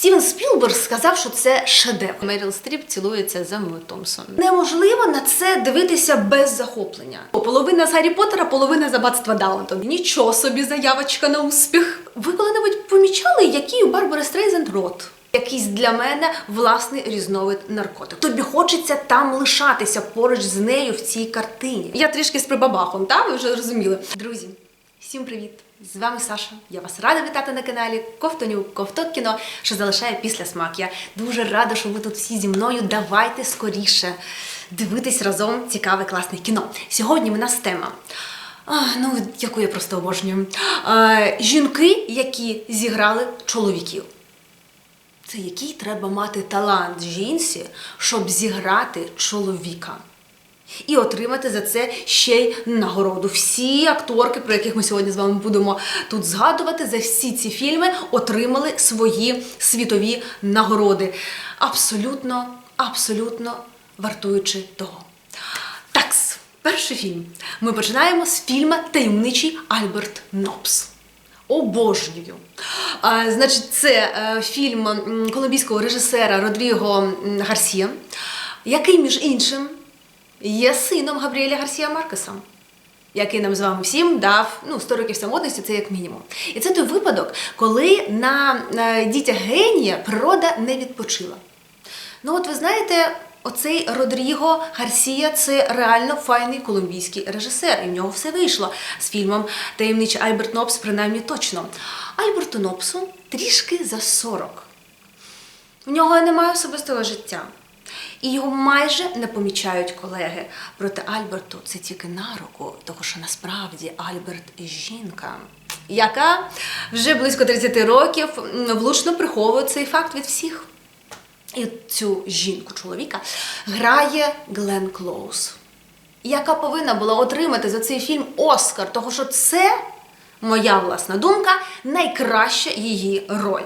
Стівен Спілберг сказав, що це шедевр. Меріл Стріп цілується з Еммою Томпсон. Неможливо на це дивитися без захоплення. Половина з Гаррі Поттера, половина з аббатства Даунтон. Нічого собі заявочка на успіх. Ви коли-небудь помічали, який у Барбари Стрейзенд рот? Якийсь для мене власний різновид наркотик. Тобі хочеться там лишатися поруч з нею в цій картині. Я трішки з прибабахом, та ви вже розуміли. Друзі, всім привіт! З вами Саша. Я вас рада вітати на каналі Ковтонюк, Ковток кіно, що залишає після смак. Я дуже рада, що ви тут всі зі мною. Давайте скоріше дивитись разом цікаве класне кіно. Сьогодні в нас тема. А, ну, яку я просто обожнюю. А, жінки, які зіграли чоловіків. Це який треба мати талант жінці, щоб зіграти чоловіка. І отримати за це ще й нагороду. Всі акторки, про яких ми сьогодні з вами будемо тут згадувати, за всі ці фільми отримали свої світові нагороди. Абсолютно, абсолютно вартуючи того. Такс, перший фільм. Ми починаємо з фільму Таємничий Альберт Нопс. Обожнюю. А, значить, це е, фільм колумбійського режисера Родріго Гарсія, який, між іншим, є сином Габріеля Гарсія Маркеса, який нам з вами всім дав ну, 100 років самотності, це як мінімум. І це той випадок, коли на е, дітях генія природа не відпочила. Ну, от ви знаєте, оцей Родріго Гарсія це реально файний колумбійський режисер, і в нього все вийшло з фільмом Таємничий Альберт Нопс, принаймні точно. Альберту Нопсу трішки за 40. В нього немає особистого життя. І його майже не помічають колеги. Проте Альберту це тільки на руку, тому що насправді Альберт жінка, яка вже близько 30 років влучно приховує цей факт від всіх. І цю жінку чоловіка грає Глен Клоуз, яка повинна була отримати за цей фільм Оскар, тому що це, моя власна думка, найкраща її роль.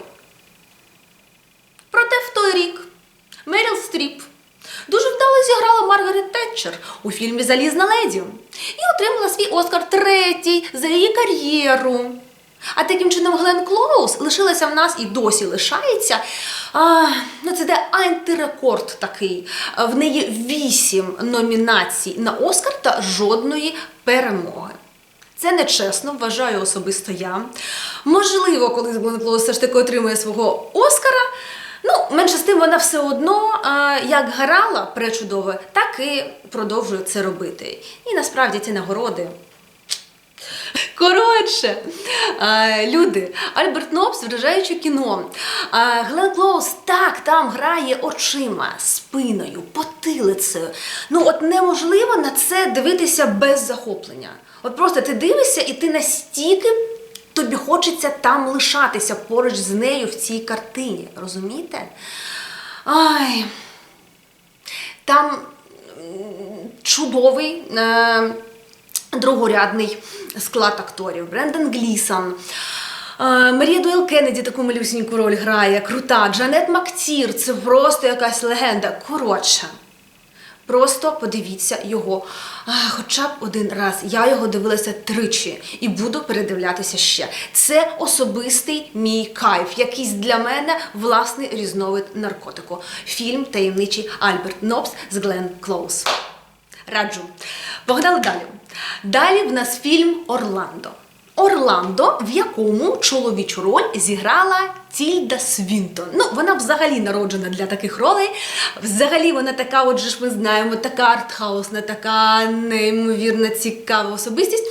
Проте в той рік Меріл Стріп дуже вдало зіграла Маргарет Тетчер у фільмі Залізна леді і отримала свій Оскар третій за її кар'єру. А таким чином Глен Клоуз лишилася в нас і досі лишається. А, ну це де антирекорд такий. В неї вісім номінацій на Оскар та жодної перемоги. Це нечесно, вважаю особисто я. Можливо, колись Глен Клоуз все ж таки отримує свого Оскара. Ну, менше з тим, вона все одно як грала пречудово, так і продовжує це робити. І насправді ці нагороди. Коротше, люди, Альберт Нопс вражаюче кіно. Глен Клоуз так там грає очима, спиною, потилицею. Ну, от неможливо на це дивитися без захоплення. От просто ти дивишся, і ти настільки тобі хочеться там лишатися поруч з нею в цій картині. Розумієте? Ай. Там чудовий. Е, другорядний склад акторів. Брендан Глісон. е, Марія Дуел Кеннеді таку малюсіньку роль грає, крута. Джанет Мактір це просто якась легенда. Коротше, просто подивіться його хоча б один раз. Я його дивилася тричі і буду передивлятися ще. Це особистий мій кайф, якийсь для мене власний різновид наркотику. Фільм Таємничий Альберт Нопс з Глен Клоуз. Раджу. Погнали далі. Далі в нас фільм Орландо. Орландо, в якому чоловічу роль зіграла Тільда Свінтон. Ну, вона взагалі народжена для таких ролей. Взагалі вона така, отже ж ми знаємо, така артхаусна, така неймовірно цікава особистість.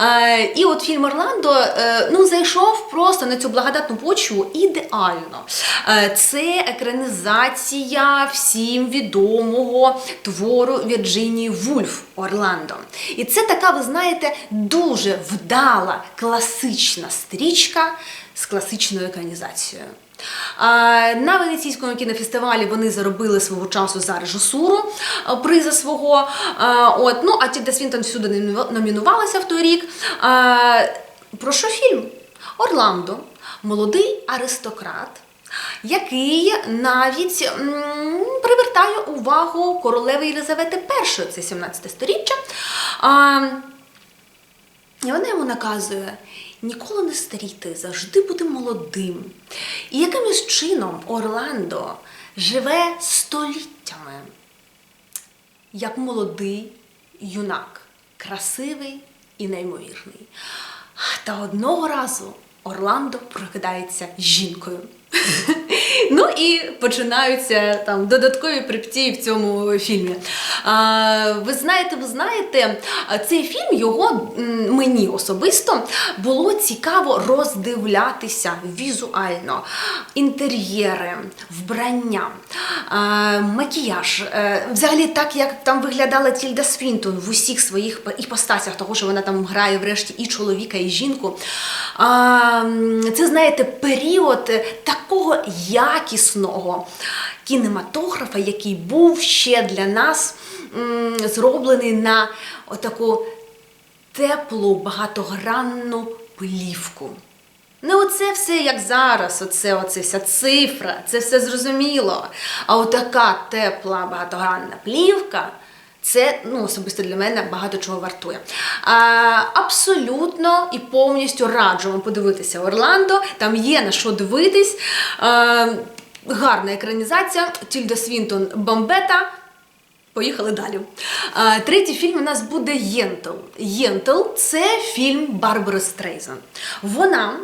Е, і от фільм Орландо е, ну, зайшов просто на цю благодатну почву ідеально. Е, це екранізація всім відомого твору Вірджинії Вульф Орландо. І це така, ви знаєте, дуже вдала класична стрічка з класичною екранізацією. На Венеційському кінофестивалі вони заробили свого часу за режисуру приза свого. А, От, ну, а Тільда Свінтон всюди номінувалася в той рік. Про що фільм? Орландо, молодий аристократ, який навіть м, привертає увагу королеви Єлизавети І, це 17 сторіччя. І вона йому наказує: ніколи не старіти, завжди бути молодим. І якимось чином Орландо живе століттями як молодий юнак, красивий і неймовірний. Та одного разу Орландо прокидається жінкою. Ну і починаються там додаткові приптії в цьому фільмі. А, ви знаєте, ви знаєте, цей фільм його мені особисто було цікаво роздивлятися візуально. Інтер'єри, вбрання, а, макіяж. Е, Взагалі, так як там виглядала Тільда Свінтон в усіх своїх іпостасях, того, що вона там грає врешті і чоловіка, і жінку. А, Це, знаєте, період такого якісного кінематографа, який був ще для нас зроблений на отаку теплу, багатогранну плівку. Не оце все як зараз, оце, оце вся цифра, це все зрозуміло. А отака тепла багатогранна плівка. Це ну, особисто для мене багато чого вартує. А, абсолютно і повністю раджу вам подивитися Орландо. Там є на що дивитись. А, гарна екранізація. Тільда Свінтон Бомбета. Поїхали далі. Третій фільм у нас буде Єнтел. Єнтел це фільм Барбари Стрейзен. Вона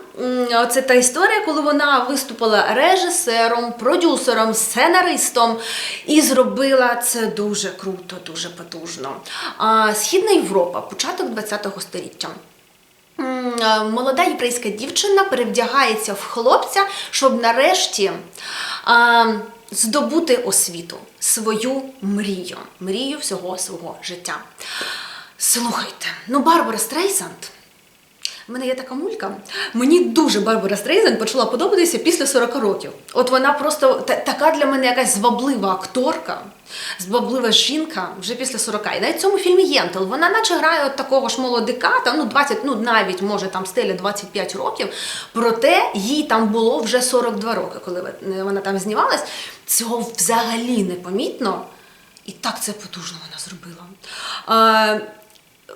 це та історія, коли вона виступила режисером, продюсером, сценаристом і зробила це дуже круто, дуже потужно. Східна Європа, початок ХХ століття. Молода єврейська дівчина перевдягається в хлопця, щоб нарешті здобути освіту, свою мрію, мрію всього свого життя. Слухайте, ну Барбара Стрейсанд. У мене є така мулька. Мені дуже Барбара Стрейзен почала подобатися після 40 років. От вона просто така для мене якась зваблива акторка, зваблива жінка вже після 40. І навіть в цьому фільмі Єнтел вона наче грає от такого ж молодика, там, ну 20, ну навіть може там стеля 25 років. Проте їй там було вже 42 роки, коли вона там знімалась. Цього взагалі не помітно. І так це потужно вона зробила.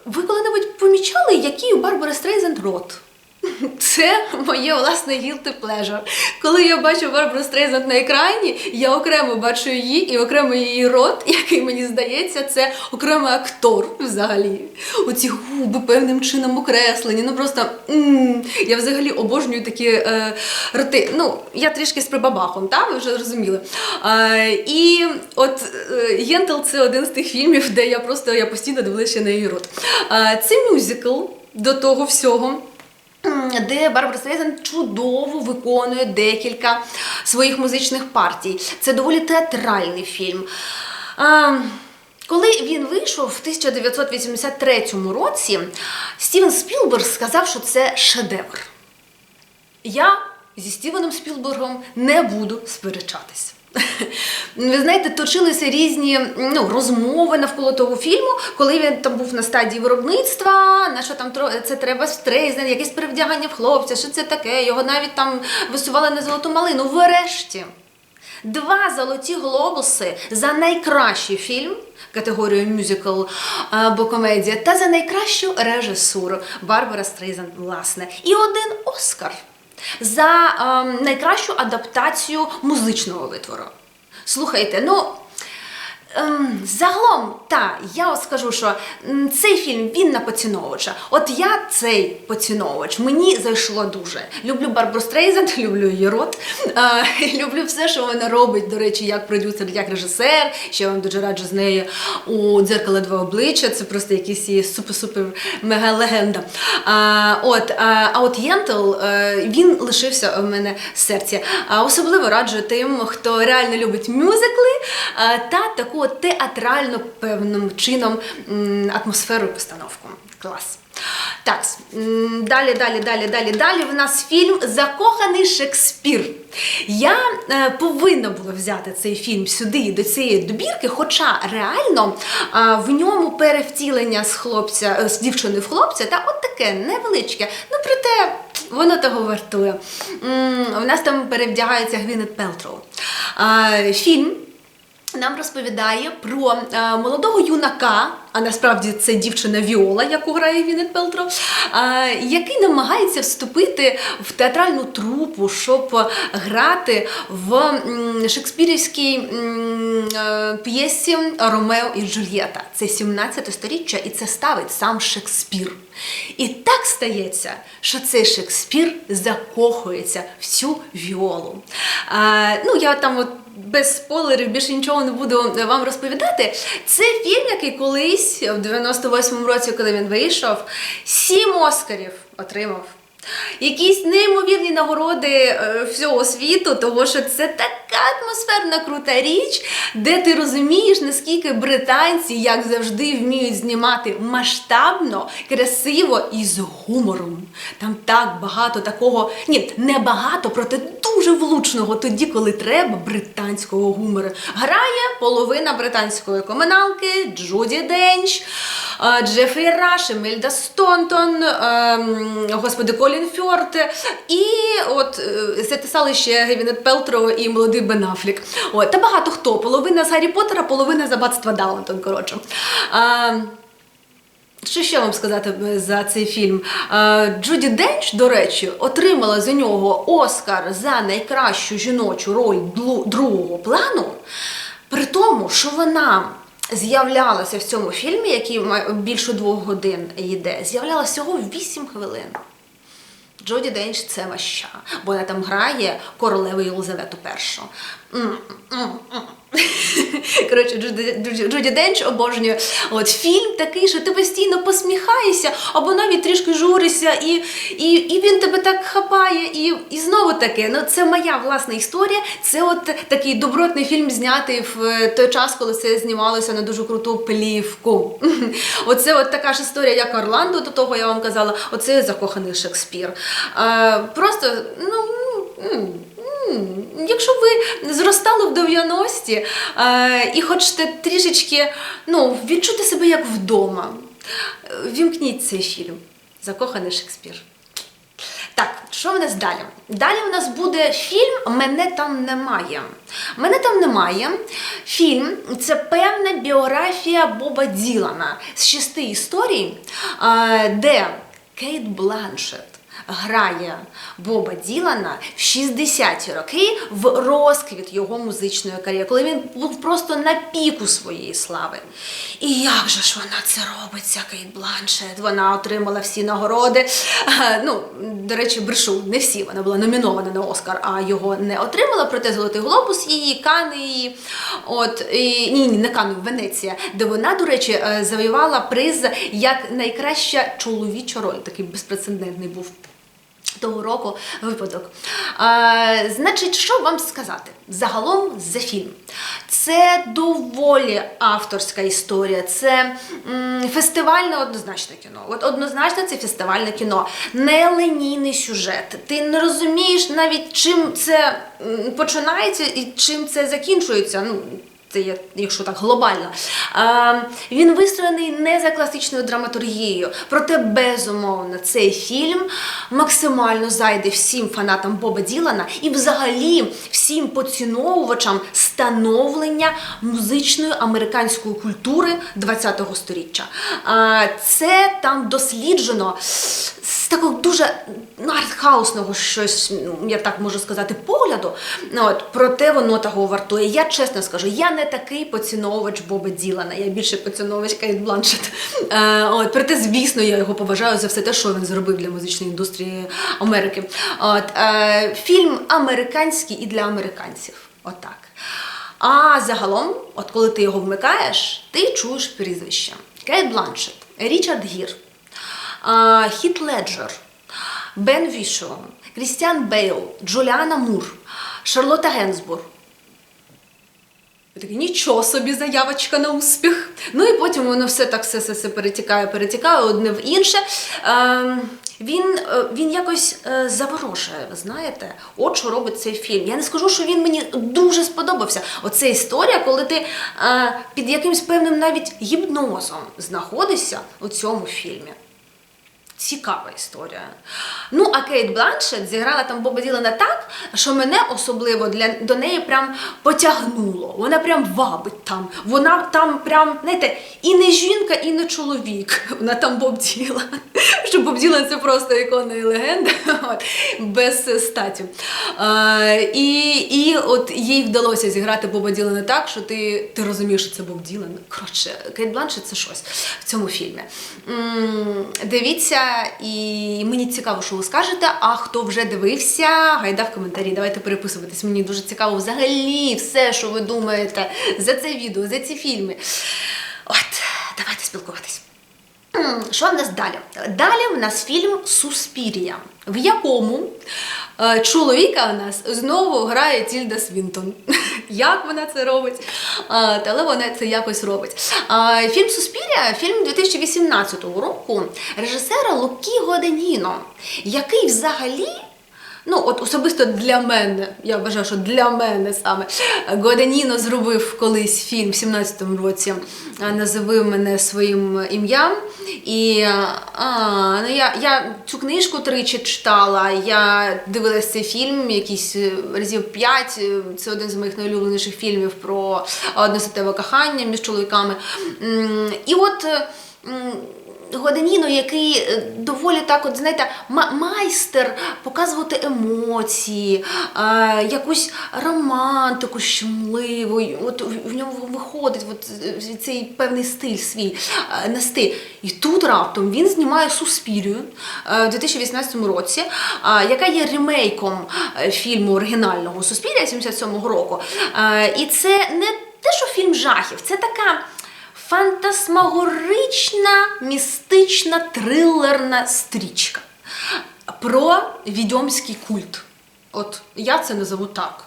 Ви коли-небудь помічали, який у Барбари Стрейзенд рот? Це моє власне guilty pleasure. Коли я бачу Барбару Стрейзенд на екрані, я окремо бачу її і окремо її рот, який мені здається, це окремий актор взагалі. Оці губи певним чином окреслені. Ну просто м я взагалі обожнюю такі е, роти. Ну, я трішки з прибабахом, та? ви вже зрозуміли. Е, і от е, Єнтел це один з тих фільмів, де я просто я постійно дивилася на її рот. Е, це мюзикл до того всього. Де Барбара Стрейзен чудово виконує декілька своїх музичних партій. Це доволі театральний фільм. Коли він вийшов в 1983 році, Стівен Спілберг сказав, що це шедевр. Я зі Стівеном Спілбергом не буду сперечатись. Ви знаєте, точилися різні ну, розмови навколо того фільму, коли він там був на стадії виробництва, на що там це треба стрейзен, якесь перевдягання в хлопця, що це таке, його навіть там висували на золоту малину. Врешті. Два золоті глобуси за найкращий фільм категорію мюзикл або комедія та за найкращу режисуру Барбара Стрейзен, власне, і один Оскар за ем, найкращу адаптацію музичного витвору. Слухайте, ну. Ем, загалом, та, я скажу, що цей фільм він на поціновувача. От я цей поціновувач, мені зайшло дуже. Люблю Барбару Стрейзенд, люблю її рот, е, люблю все, що вона робить, до речі, як продюсер, як режисер. Ще я вам дуже раджу з нею у дзеркало два обличчя. Це просто якийсь її супер-супер мега легенда. А, от, а, от Єнтел, е, він лишився в мене в серці. А особливо раджу тим, хто реально любить мюзикли е, та таку театрально певним чином атмосферу і постановку. Клас. Так, далі, далі, далі, далі, далі. В нас фільм Закоханий Шекспір. Я е, повинна була взяти цей фільм сюди до цієї добірки, хоча реально е, в ньому перевтілення з хлопця, е, з дівчини в хлопця, та от таке невеличке. Ну проте воно того вартує. У нас там перевдягається Гвінет Пелтроу. Е, Фільм нам розповідає про е, молодого юнака а насправді це дівчина Віола, яку грає Вінет Пелтро, а, який намагається вступити в театральну трупу, щоб грати в м, шекспірівській м, е, п'єсі Ромео і Джульєта. Це 17 сторіччя, і це ставить сам Шекспір. І так стається, що цей Шекспір закохується в цю Віолу. А, ну, я там от без спойлерів більше нічого не буду вам розповідати. Це фільм, який колись, в 98-му році, коли він вийшов, сім Оскарів отримав. Якісь неймовірні нагороди е, всього світу, тому що це така атмосферна крута річ, де ти розумієш, наскільки британці, як завжди, вміють знімати масштабно, красиво і з гумором. Там так багато такого, ні, не багато, проте дуже влучного тоді, коли треба британського гумору. Грає половина британської комуналки, Джуді Денч, Джефрі Раш, Емельда Стонтон, ем, господи, Колін Фьорд. І от е, затисали ще Гевінет Пелтро і молодий Бен Аффлек. От, та багато хто. Половина з Гаррі Поттера, половина з аббатства Даунтон, коротше. Що ще вам сказати за цей фільм? Джуді Денч, до речі, отримала за нього Оскар за найкращу жіночу роль другого плану, при тому, що вона з'являлася в цьому фільмі, який більше двох годин йде, з'являлася всього 8 хвилин. Джоді Денч це ваща, бо вона там грає королеву Єлизавету І. Коротше, Джуді, Денч обожнює. От фільм такий, що ти постійно посміхаєшся, або навіть трішки журишся, і, і, і він тебе так хапає. І, і знову таки, ну це моя власна історія. Це от такий добротний фільм, знятий в е, той час, коли це знімалося на дуже круту плівку. Оце от така ж історія, як Орландо, до того я вам казала, оце закоханий Шекспір. Е, просто, ну. Якщо ви зростали в 90-ті е, і хочете трішечки ну, відчути себе як вдома, е, вімкніть цей фільм Закоханий Шекспір. Так, що в нас далі? Далі в нас буде фільм Мене там немає. Мене там немає. Фільм це певна біографія Боба Ділана з шести історій, е, де Кейт Бланшет грає Боба Ділана в 60-ті роки в розквіт його музичної кар'єри, коли він був просто на піку своєї слави. І як же ж вона це робить, ця Кейт Бланшет? Вона отримала всі нагороди. Е, Ну, до речі, брешу, не всі. Вона була номінована на Оскар, а його не отримала. Проте Золотий Глобус її, Кани її. От, і, ні, ні, не Кани, Венеція, де вона, до речі, е, завоювала приз як найкраща чоловіча роль. Такий безпрецедентний був того року випадок. А, значить, що вам сказати? Загалом за фільм. Це доволі авторська історія, це м, фестивальне однозначне кіно. От однозначно це фестивальне кіно, не линійний сюжет. Ти не розумієш навіть чим це починається і чим це закінчується. Ну, це є, якщо так глобально. А, він вистроєний не за класичною драматургією, проте безумовно цей фільм максимально зайде всім фанатам Боба Ділана і взагалі всім поціновувачам становлення музичної американської культури ХХ століття. Це там досліджено з такого дуже артхаусного щось, ну, я так можу сказати, погляду. От, проте воно того вартує. Я чесно скажу, я не такий поціновувач Боба Ділана, я більше поціновувач Кейт Бланшет. Е, от, проте, звісно, я його поважаю за все те, що він зробив для музичної індустрії Америки. От, е, фільм американський і для американців. Отак. А загалом, от коли ти його вмикаєш, ти чуєш прізвище. Кейт Бланшет, Річард Гір, а, Хіт Леджер, Бен Вішо, Крістіан Бейл, Джуліана Мур, Шарлотта Генсбур. Ви такі, нічого собі заявочка на успіх. Ну і потім воно все так все, все, все перетікає, перетікає одне в інше. Ем, він, е, він якось е, заворожує, ви знаєте, от що робить цей фільм. Я не скажу, що він мені дуже сподобався. Оце історія, коли ти е, під якимсь певним навіть гіпнозом знаходишся у цьому фільмі. Цікава історія. Ну, а Кейт Бланшет зіграла там Боба Ділана так, що мене особливо для, до неї прям потягнуло. Вона прям вабить там. Вона там прям, знаєте, і не жінка, і не чоловік. Вона там Боб Ділан. Що Боб Ділан це просто ікона і легенда от, без статі. А, і, і от їй вдалося зіграти Боба Ділана так, що ти, ти розумієш, що це Боб Ділан. Коротше, Кейт Бланшет це щось в цьому фільмі. М, Дивіться, і мені цікаво, що ви скажете. А хто вже дивився, гайда в коментарі. Давайте переписуватись. Мені дуже цікаво взагалі все, що ви думаєте за це відео, за ці фільми. От, давайте спілкуватись. Що в нас далі? Далі в нас фільм Суспірія, в якому е, чоловіка в нас знову грає Тільда Свінтон. Як вона це робить? Е, але вона це якось робить. Е, фільм Суспірія, фільм 2018 року режисера Лукі Годеніно, який взагалі. Ну, от особисто для мене, я вважаю, що для мене саме Гуаданіно зробив колись фільм в 17-му році а, Назови мене своїм ім'ям. І а, ну, я, я цю книжку тричі читала, я дивилась цей фільм якісь е, разів п'ять. Це один з моїх найулюбленіших фільмів про односитеве кохання між чоловіками. І от. Годеніно, який е, доволі так, от знаєте, ма- майстер показувати емоції, е, якусь романтику щемливу. От в в ньому виходить от е, цей певний стиль свій е, нести. І тут раптом він знімає Суспірію е, в 2018 році, е, яка є ремейком е, фільму оригінального Суспірія 77-го року. Е, І це не те, що фільм жахів, це така фантасмагорична, містична, трилерна стрічка про відьомський культ. От я це назову так.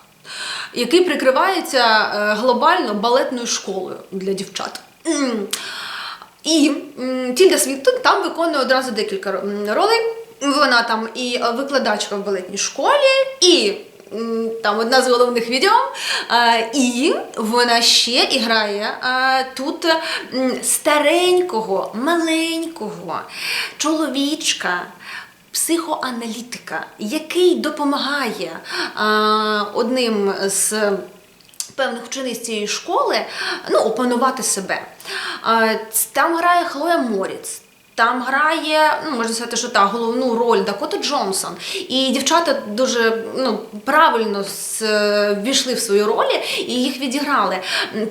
Який прикривається е, глобально балетною школою для дівчат. І Тільда Свінтон там виконує одразу декілька ролей. Вона там і е, викладачка в балетній школі, і там одна з головних відео. Е, І вона ще і грає е, тут старенького, маленького чоловічка. Психоаналітика, який допомагає а, одним з певних учениць цієї школи ну, опанувати себе. А, Там грає Хлоя Моріц. Там грає, ну можна сказати, що та головну роль Дакота Джонсон. І дівчата дуже ну, правильно е, ввійшли в свої ролі і їх відіграли.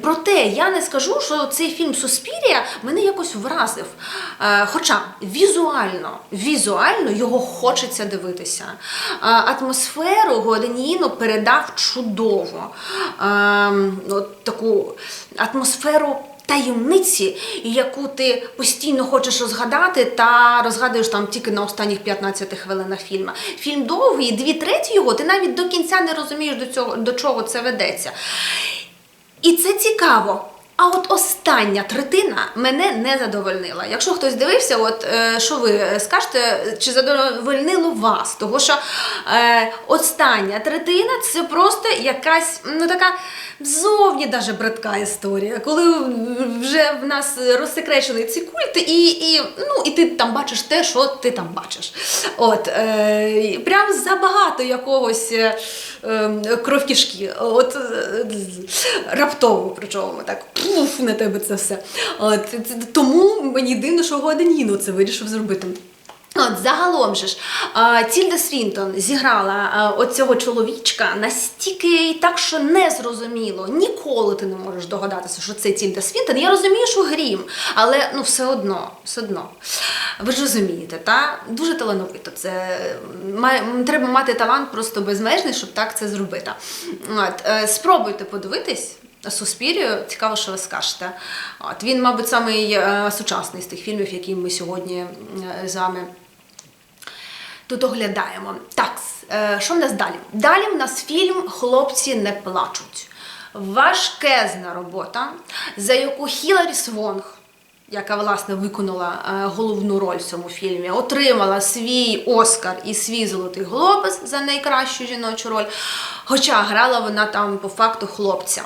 Проте я не скажу, що цей фільм Суспірія мене якось вразив. Е, Хоча візуально, візуально його хочеться дивитися. Е, Атмосферу Гуаданіно передав чудово. Е, От таку атмосферу таємниці, яку ти постійно хочеш розгадати, та розгадуєш там тільки на останніх 15 хвилинах фільму. Фільм довгий, дві треті його, ти навіть до кінця не розумієш, до, цього, до чого це ведеться. І це цікаво. А от остання третина мене не задовольнила. Якщо хтось дивився, от е, що ви скажете, чи задовольнило вас? Того що е, остання третина це просто якась ну така зовні даже братка історія, коли вже в нас розсекречені ці культи, і, і, ну, і ти там бачиш те, що ти там бачиш. От, е, прям забагато якогось е, е, кров кишки. От е, раптово, причому так пуф на тебе це все. От, тому мені дивно, що Гуаданіно це вирішив зробити. От, загалом же ж, Тільда Свінтон зіграла оцього чоловічка настільки так, що не зрозуміло. Ніколи ти не можеш догадатися, що це Тільда Свінтон. Я розумію, що грім, але ну все одно, все одно. Ви ж розумієте, та? Дуже талановито. Це має, треба мати талант просто безмежний, щоб так це зробити. От, е, спробуйте подивитись. Суспірію, цікаво, що ви скажете. От він, мабуть, самий е, сучасний з тих фільмів, які ми сьогодні е, з вами тут оглядаємо. Так, е, що в нас далі? Далі в нас фільм Хлопці не плачуть. Важкезна робота, за яку Хіларі Свонг яка власне виконала е, головну роль в цьому фільмі, отримала свій Оскар і свій золотий глобус за найкращу жіночу роль. Хоча грала вона там по факту хлопця.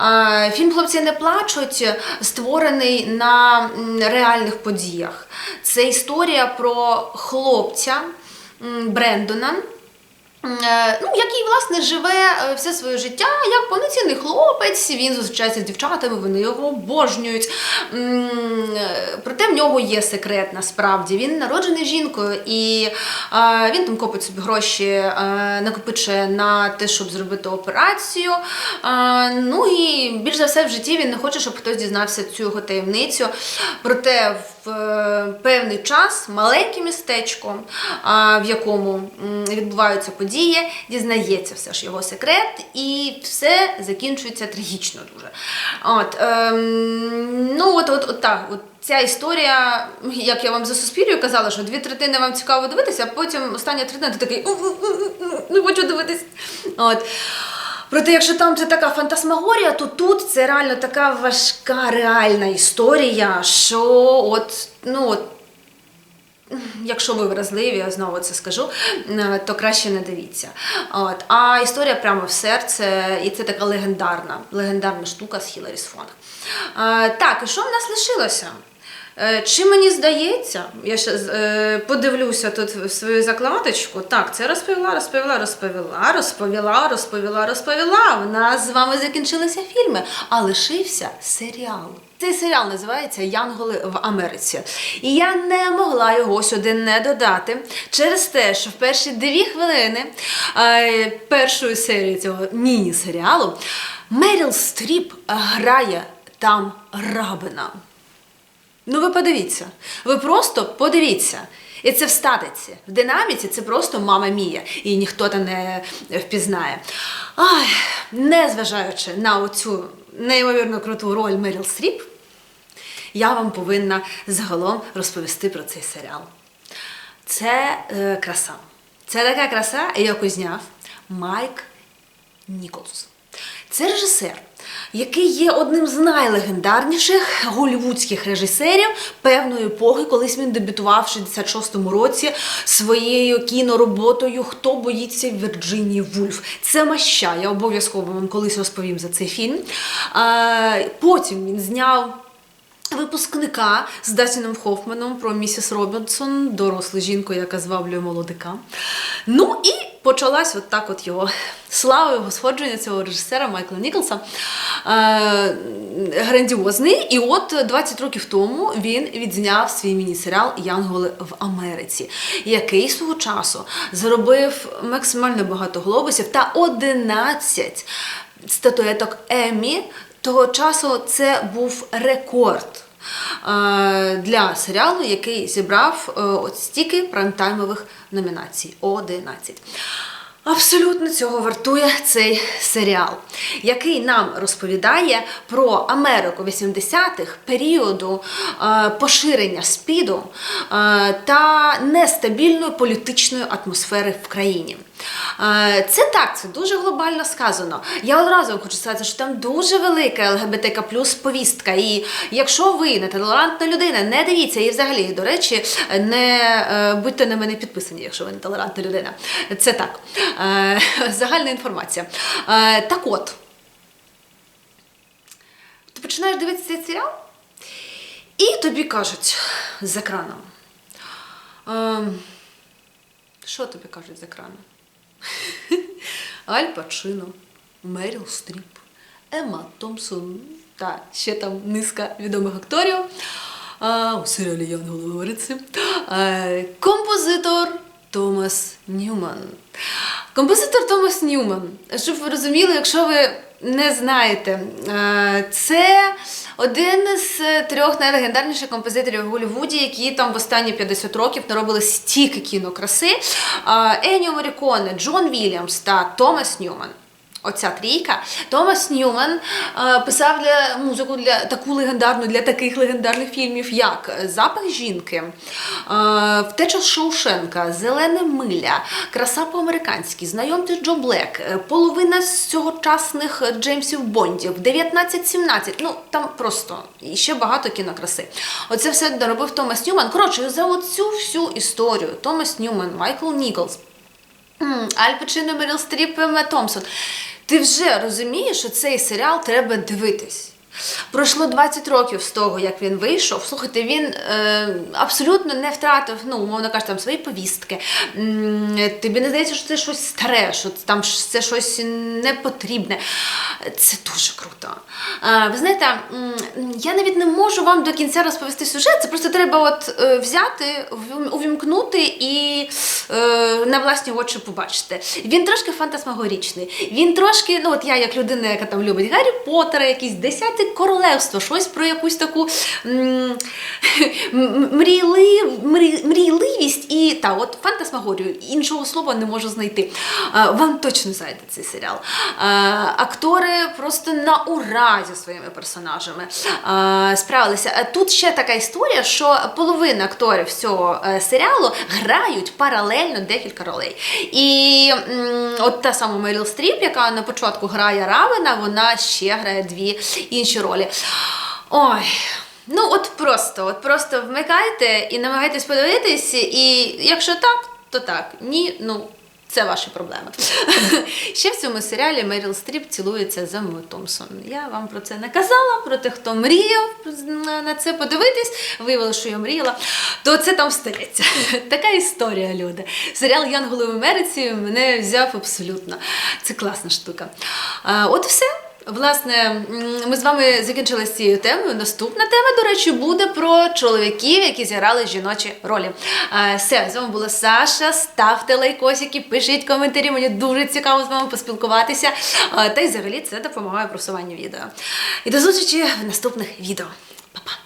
Е, Фільм Хлопці не плачуть створений на реальних подіях. Це історія про хлопця Брендона. Е, Ну, який власне живе е, все своє життя як повноцінний хлопець. Він зустрічається з дівчатами, вони його обожнюють. Е, Проте в нього є секрет насправді. Він народжений жінкою, і він там копить собі гроші, накопичує на те, щоб зробити операцію. Ну і більш за все в житті він не хоче, щоб хтось дізнався цю його таємницю. Проте в певний час маленьке містечко, в якому відбуваються події, дізнається все ж його секрет, і все закінчується трагічно дуже. От, ем, ну, от, от, от так. От. Ця історія, як я вам за суспілію казала, що дві третини вам цікаво дивитися, а потім остання третина ти такий не хочу дивитись. От. Проте, якщо там це така фантасмагорія, то тут це реально така важка реальна історія, що от, ну от. Якщо ви вразливі, я знову це скажу, е, то краще не дивіться. От. А історія прямо в серце, і це така легендарна, легендарна штука з Хіларі Сфонг. Е, Так, і що в нас лишилося? Е, Чи мені здається, я ще подивлюся тут в свою закладочку. Так, це розповіла, розповіла, розповіла, розповіла, розповіла, розповіла. У нас з вами закінчилися фільми, а лишився серіал. Цей серіал називається Янголи в Америці. І я не могла його сюди не додати через те, що в перші дві хвилини е, першої серії цього міні-серіалу Меріл Стріп грає там рабина. Ну, ви подивіться. Ви просто подивіться. І це в статиці. В динаміці це просто мама мія, і ніхто там не впізнає. Ай, незважаючи на оцю неймовірно круту роль Меріл Стріп, я вам повинна загалом розповісти про цей серіал. Це е, краса. Це така краса, яку зняв Майк Ніколс. Це режисер, який є одним з найлегендарніших голівудських режисерів певної епохи, колись він дебютував в 66-му році своєю кінороботою Хто боїться Вірджинії Вульф. Це маща. Я обов'язково вам колись розповім за цей фільм. Потім він зняв. Випускника з Дастіном Хоффманом про місіс Робінсон, дорослу жінку, яка зваблює молодика. Ну і почалась от так от його слава, його сходження цього режисера Майкла Ніколса. Е, грандіозний. І от 20 років тому він відзняв свій міні-серіал Янголи в Америці, який свого часу заробив максимально багато глобусів та 11 статуеток Еммі. Того часу це був рекорд е, для серіалу, який зібрав е, от стільки праймтаймових номінацій 11. Абсолютно цього вартує цей серіал, який нам розповідає про Америку 80-х, періоду е, поширення спіду та нестабільної політичної атмосфери в країні. Це так, це дуже глобально сказано. Я одразу хочу сказати, що там дуже велика ЛГБТК плюс повістка. І якщо ви не толерантна людина, не дивіться і взагалі, до речі, не е, будьте на мене підписані, якщо ви не толерантна людина. Це так. Е, Загальна інформація. Е, Так от, ти починаєш дивитися цей серіал, і тобі кажуть з екраном. Ем, що тобі кажуть з екрану? Аль Пачино, Меріл Стріп, Емма Томпсон та ще там низка відомих акторів а, у серіалі Янголи говориться. Композитор Томас Ньюман. Композитор Томас Ньюман. Щоб ви розуміли, якщо ви не знаєте, е, це один з трьох найлегендарніших композиторів в Голлівуді, які там в останні 50 років наробили стільки кінокраси. Е, Еніо Моріконе, Джон Вільямс та Томас Ньюман. Оця трійка. Томас Ньюман е, писав для музику для таку легендарну, для таких легендарних фільмів, як Запах жінки, е, Втеча Шоушенка, Зелене миля, Краса по-американськи, Знайомтесь Джо Блек, е, половина з цьогочасних Джеймсів Бондів, 1917. Ну там просто і ще багато кінокраси. Оце все доробив Томас Ньюман. Коротше, за оцю всю історію Томас Ньюман, Майкл Ніколс, М, Аль Пачино, Меріл Стріп, Емма Томпсон. Ти вже розумієш, що цей серіал треба дивитись. Пройшло 20 років з того, як він вийшов. Слухайте, він е, абсолютно не втратив, ну, умовно кажучи, там свої повістки. Тобі не здається, що це щось старе, що там це щось непотрібне. Це дуже круто. Е, ви знаєте, я навіть не можу вам до кінця розповісти сюжет. Це просто треба от е, взяти, увімкнути і е, на власні очі побачити. Він трошки фантасмагорічний. Він трошки, ну от я, як людина, яка там любить Гаррі Поттера, якісь десяте королевство, щось про якусь таку мрійливість і та от фантасмагорію. Іншого слова не можу знайти. Вам точно зайде цей серіал. Актори просто на ура зі своїми персонажами справилися. Тут ще така історія, що половина акторів цього е, серіалу грають паралельно декілька ролей. І от та сама Меріл Стріп, яка на початку грає Равена, вона ще грає дві інші ролі. Ой. Ну, от просто, от просто вмикайте і намагайтесь подивитись, і якщо так, то так. Ні, ну. Це ваші проблеми. Ще в цьому серіалі Меріл Стріп цілується з Еммою Томпсон. Я вам про це не казала, про те, хто мріяв на це подивитись, виявилося, що я мріяла, то це там стається. Така історія, люди. Серіал Янголи в Америці мене взяв абсолютно. Це класна штука. От все. Власне, ми з вами закінчили з цією темою. Наступна тема, до речі, буде про чоловіків, які зіграли жіночі ролі. Е, Все, з вами була Саша. Ставте лайкосики, пишіть коментарі. Мені дуже цікаво з вами поспілкуватися. Е, Та й взагалі це допомагає просуванню відео. І до зустрічі в наступних відео. Па-па!